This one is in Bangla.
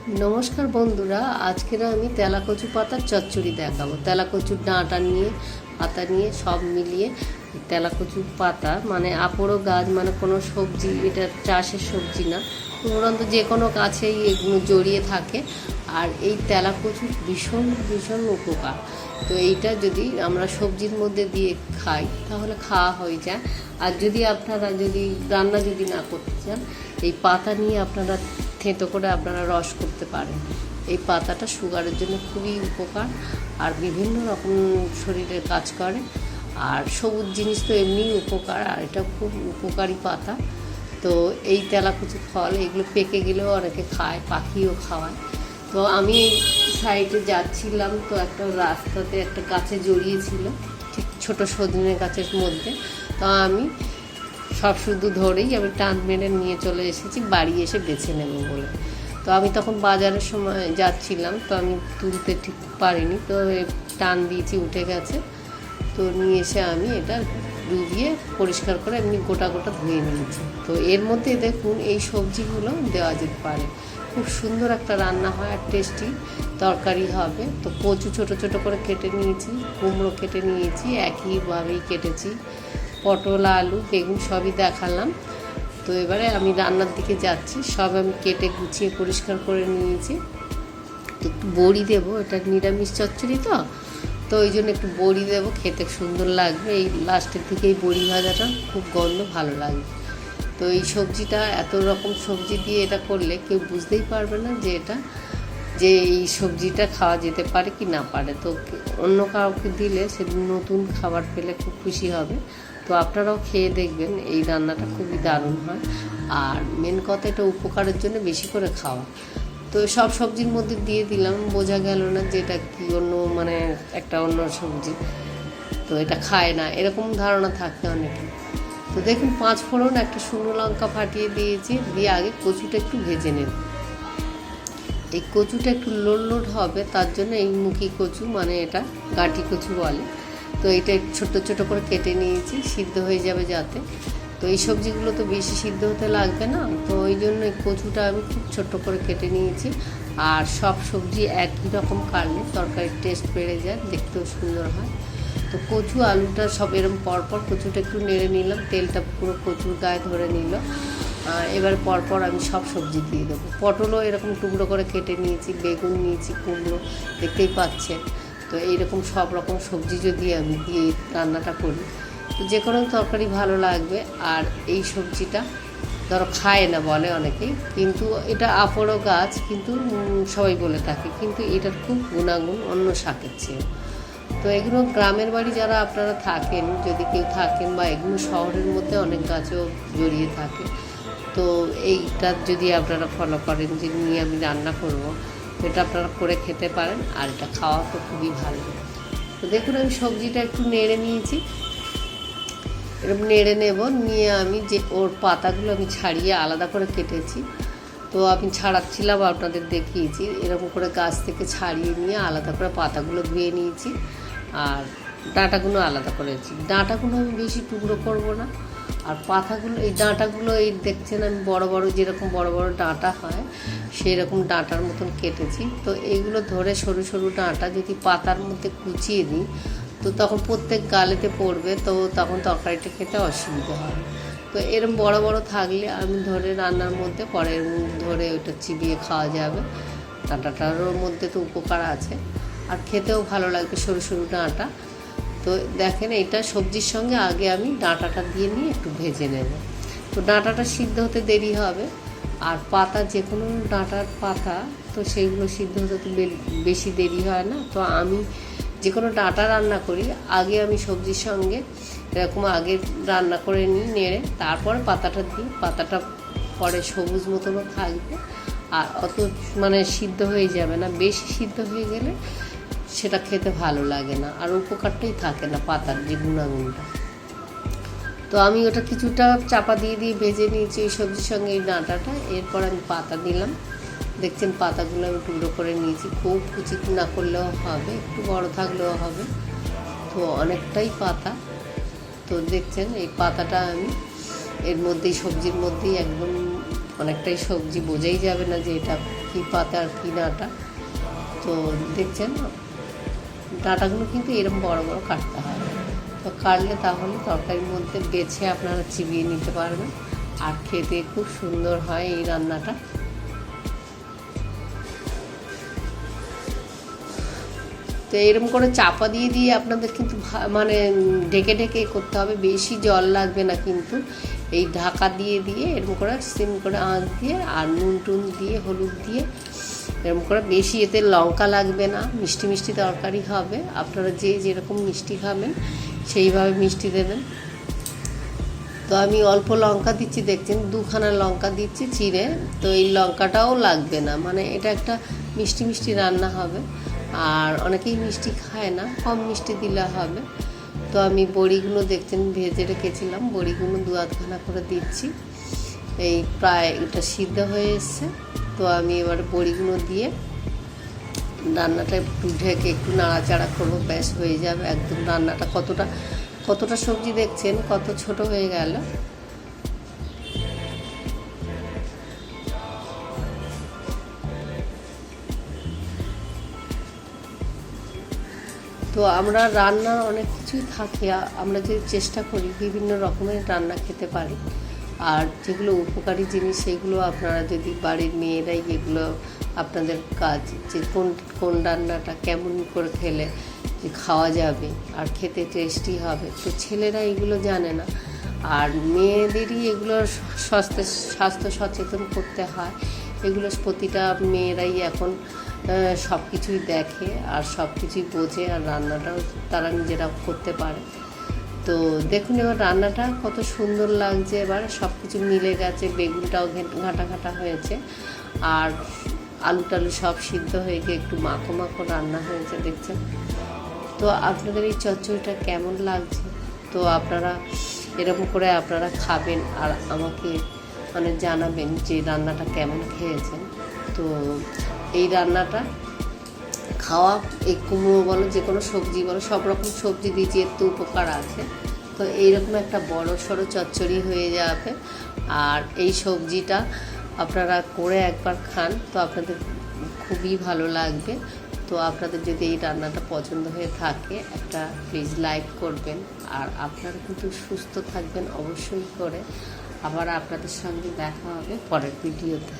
নমস্কার বন্ধুরা আজকের আমি তেলাকচু পাতার চচ্চড়ি দেখাবো। তেলাকচুর ডাঁটা নিয়ে, পাতা নিয়ে সব মিলিয়ে তেলাকচু পাতা মানে আপড়ো গাছ মানে কোনো সবজি, এটা চাষের সবজি না। সাধারণত যে কোনো গাছেই এগুলো জড়িয়ে থাকে, আর এই তেলাকচুর ভীষণ ভীষণ উপকার। তো এইটা যদি আমরা সবজির মধ্যে দিয়ে খাই, তাহলে খাওয়া হয়ে যায়। আর যদি আপনারা যদি রান্না যদি না করতে চান, এই পাতা নিয়ে আপনারা থেঁতো করে আপনারা রস করতে পারেন। এই পাতাটা সুগারের জন্য খুবই উপকার আর বিভিন্ন রকম শরীরের কাজ করে। আর সবুজ জিনিস তো এমনিই উপকার আর এটা খুব উপকারী পাতা। তো এই তেলাকুচি ফল এগুলো পেকে গেলেও অনেকে খায়, পাখিও খাওয়ায়। তো আমি সাইডে যাচ্ছিলাম তো একটা রাস্তাতে একটা গাছে জড়িয়েছিল ঠিক ছোটো সজনে গাছের মধ্যে। তো আমি সব শুধু ধরেই আমি টান মেরে নিয়ে চলে এসেছি, বাড়ি এসে বেছে নেব বলে। তো আমি তখন বাজারের সময় যাচ্ছিলাম, তো আমি তুলতে ঠিক পারিনি, তো টান দিয়েছি, উঠে গেছে। তো নিয়ে এসে আমি এটা ডুবিয়ে পরিষ্কার করে এমনি গোটা গোটা ধুয়ে নিয়েছি। তো এর মধ্যে দেখুন, এই সবজিগুলো দেওয়া যেতে পারে। খুব সুন্দর একটা রান্না হয় আর টেস্টি তরকারি হবে। তো কচু ছোট ছোট করে কেটে নিয়েছি, কুমড়ো কেটে নিয়েছি, একইভাবেই কেটেছি। পটল, আলু, বেগুন সবই দেখালাম। তো এবারে আমি রান্নার দিকে যাচ্ছি। সব আমি কেটে গুছিয়ে পরিষ্কার করে নিয়েছি। একটু বড়ি দেবো। এটা নিরামিষ চচ্চড়ি তো? তো ওই জন্য একটু বড়ি দেবো। খেতে সুন্দর লাগবে। এই লাস্টের দিকে এই বড়ি ভাজাটা খুব গন্ধ ভালো লাগবে তো এই সবজিটা, এত রকম সবজি দিয়ে এটা করলে কেউ বুঝতেই পারবে না যে এটা, যে এই সবজিটা খাওয়া যেতে পারে কি না পারে। তো অন্য কাউকে দিলে সে নতুন খাবার পেলে খুব খুশি হবে। তো আপনারাও খেয়ে দেখবেন, এই রান্নাটা খুবই দারুণ হয়। আর মেন কথা এটা উপকারের জন্য বেশি করে খাওয়া। তো সব সবজির মধ্যে দিয়ে দিলাম, বোঝা গেল না যে এটা কি অন্য মানে একটা অন্য সবজি। তো এটা খায় না, এরকম ধারণা থাকে অনেকে। তো দেখুন, পাঁচ ফোড়ন, একটা শুকনো লঙ্কা ফাটিয়ে দিয়েছি, দিয়ে আগে কচুটা একটু ভেজে নেব। এই কচুটা একটু লোড লোড হবে, তার জন্য এই মুখি কচু মানে এটা গাঁটি কচু বলে। তো এটা ছোট ছোট করে কেটে নিয়েছি, সিদ্ধ হয়ে যাবে যাতে। তো এই সবজিগুলো তো বেশি সিদ্ধ হতে লাগবে না, তো ওই জন্য কচুটা আমি খুব ছোট করে কেটে নিয়েছি। আর সব সবজি একই রকম কাটলে তরকারির টেস্ট বেড়ে যায়, দেখতেও সুন্দর হয়। তো কচু, আলুটা সব এরকম পরপর কচুটা একটু নেড়ে নিলাম, তেলটা পুরো কচুর গায়ে ধরে নিল। এবার পরপর আমি সব সবজি দিয়ে দেবো। পটলও এরকম টুকরো করে কেটে নিয়েছি, বেগুন নিয়েছি, কুমড়ো, দেখতেই পাচ্ছেন। তো এইরকম সব রকম সবজি যদি আমি দিয়ে রান্নাটা করি, তো যে কোনো তরকারি ভালো লাগবে। আর এই সবজিটা ধরো খায় না বলে অনেকেই, কিন্তু এটা আপড়ো গাছ, কিন্তু সবাই বলে থাকে, কিন্তু এটার খুব গুণাগুণ অন্য শাকের চেয়ে তো এগুলো গ্রামের বাড়ি যারা আপনারা থাকেন, যদি কেউ থাকেন বা এগুলো শহরের মধ্যে অনেক গাছও জড়িয়ে থাকে, তো এইটা যদি আপনারা ফলো করেন যে নিয়ে আমি রান্না করব এটা আপনারা করে খেতে পারেন, আর এটা খাওয়া তো খুবই ভালো। তো দেখুন, আমি সবজিটা একটু নেড়ে নিয়েছি। এরকম নেড়ে নেব, নিয়ে আমি যে ওর পাতাগুলো আমি ছাড়িয়ে আলাদা করে কেটেছি। তো আমি ছাড়াচ্ছিলাম আপনাদের দেখিয়েছি। এরকম করে গাছ থেকে ছাড়িয়ে নিয়ে আলাদা করে পাতাগুলো ধুয়ে নিয়েছি। আর ডাঁটাগুলো আলাদা করেছি। ডাঁটাগুলো আমি বেশি টুকরো করব না। আর পাতাগুলো, এই ডাঁটাগুলো, এই দেখছেন আমি বড় বড় যেরকম বড় বড় ডাঁটা হয় সেই রকম ডাঁটার মতন কেটেছি। তো এইগুলো ধরে সরু সরু ডাঁটা যদি পাতার মধ্যে কুচিয়ে দিই, তো তখন প্রত্যেক গালেতে পড়বে, তো তখন তরকারিটা খেতে অসুবিধা হয়। তো এরম বড় বড় থাকলে আমি ধরে রান্নার মধ্যে, পরে ধরে ওটা চিবিয়ে খাওয়া যাবে। ডাঁটাটারও মধ্যে তো উপকার আছে। আর খেতেও ভালো লাগবে সরু সরু ডাঁটা। তো দেখেন এটা সবজির সঙ্গে আগে আমি ডাঁটাটা দিয়ে নিয়ে একটু ভেজে নেব। তো ডাঁটাটা সিদ্ধ হতে দেরি হবে, আর পাতা যে কোনো ডাঁটার পাতা, তো সেগুলো সিদ্ধ হতে তো বেশি দেরি হয় না। তো আমি যে কোনো ডাঁটা রান্না করি, আগে আমি সবজির সঙ্গে এরকম আগে রান্না করে নিই নেড়ে, তারপরে পাতাটা দিই, পাতাটা পরে সবুজ মতনও থাকবে, আর অত মানে সিদ্ধ হয়ে যাবে না। বেশি সিদ্ধ হয়ে গেলে সেটা খেতে ভালো লাগে না, আর উপকারটাই থাকে না পাতার যে গুণাগুণটা। তো আমি ওটা কিছুটা চাপা দিয়ে দিয়ে ভেজে নিয়েছি এই সবজির সঙ্গে এই ডাঁটাটা, এরপর আমি পাতা দিলাম। দেখছেন পাতাগুলো আমি টুকরো করে নিয়েছি, খুব কুচি না করলেও হবে, একটু বড় থাকলেও হবে। তো অনেকটাই পাতা। তো দেখছেন এই পাতাটা আমি এর মধ্যেই, সবজির মধ্যেই একদম অনেকটাই সবজি বোঝাই যাবে না যে এটা কী পাতা আর কী নাটা তো দেখছেন ডাঁটাগুলো কিন্তু এরকম বড় বড় কাটতে হয়। তো কাটলে তাহলে তরকারির মধ্যে বেছে আপনারা চিবিয়ে নিতে পারবেন। আর খেতে খুব সুন্দর হয় এই রান্নাটা। তো এরকম করে চাপা দিয়ে দিয়ে আপনাদের কিন্তু মানে ঢেকে ঢেকে করতে হবে। বেশি জল লাগবে না কিন্তু। এই ঢাকা দিয়ে দিয়ে এরকম করে সিম করে আঁচ দিয়ে আর নুন টুন দিয়ে, হলুদ দিয়ে এরকম করে বেশি এতে লঙ্কা লাগবে না, মিষ্টি মিষ্টি তরকারি হবে। আপনারা যে যেরকম মিষ্টি খাবেন, সেইভাবে মিষ্টি দেবেন। তো আমি অল্প লঙ্কা দিচ্ছি, দেখছেন দুখানা লঙ্কা দিচ্ছি চিড়ে, তো এই লঙ্কাটাও লাগবে না। মানে এটা একটা মিষ্টি মিষ্টি রান্না হবে। আর অনেকেই মিষ্টি খায় না, কম মিষ্টি দিলে হবে। তো আমি বড়িগুলো দেখছেন ভেজে রেখেছিলাম, বড়িগুলো দু আধখানা করে দিচ্ছি। এই প্রায় এটা সিদ্ধ হয়ে এসছে। তো আমি এবার বড়িগুলো দিয়ে রান্নাটা একটু ঢেকে একটু নাড়াচাড়া করব, ব্যাস হয়ে যাবে একদম রান্নাটা। কতটা কতটা সবজি দেখছেন, কত ছোট হয়ে গেল। তো আমরা রান্না অনেক কিছুই থাকে, আমরা যদি চেষ্টা করি বিভিন্ন রকমের রান্না খেতে পারি। আর যেগুলো উপকারী জিনিস, সেগুলো আপনারা যদি বাড়ির মেয়েরাই এগুলো আপনাদের কাজ, যে কোন কোন রান্নাটা কেমন করে খেলে, যে খাওয়া যাবে আর খেতে টেস্টি হবে, তো ছেলেরা এগুলো জানে না। আর মেয়েদেরই এগুলো স্বাস্থ্য স্বাস্থ্য সচেতন করতে হয়। এগুলো প্রতিটা মেয়েরাই এখন সব কিছুই দেখে আর সব কিছুই বোঝে আর রান্নাটাও তারা নিজেরা করতে পারে। তো দেখুন এবার রান্নাটা কত সুন্দর লাগছে এবার। সব কিছু মিলে গেছে, বেগুনটাও ঘাটা ঘাটা হয়েছে। আর আলু টালু সব সিদ্ধ হয়ে গিয়ে একটু মাখো মাখো রান্না হয়েছে, দেখছেন? তো আপনাদের এই চচ্চড়িটা কেমন লাগছে? তো আপনারা এরকম করে আপনারা খাবেন আর আমাকে মানে জানাবেন যে রান্নাটা কেমন খেয়েছেন। তো এই রান্নাটা খাওয়া, এই কুমড়ো বলো, যে কোনো সবজি বলো, সব রকম সবজি দিয়ে যেহেতু উপকার আছে, তো এইরকম একটা বড় সড়ো চচ্চড়ি হয়ে যাবে। আর এই সবজিটা আপনারা করে একবার খান, তো আপনাদের খুবই ভালো লাগবে। তো আপনাদের যদি এই রান্নাটা পছন্দ হয়ে থাকে, একটা প্লিজ লাইক করবেন। আর আপনারা কিন্তু সুস্থ থাকবেন অবশ্যই করে। আবার আপনাদের সঙ্গে দেখা হবে পরের ভিডিওতে।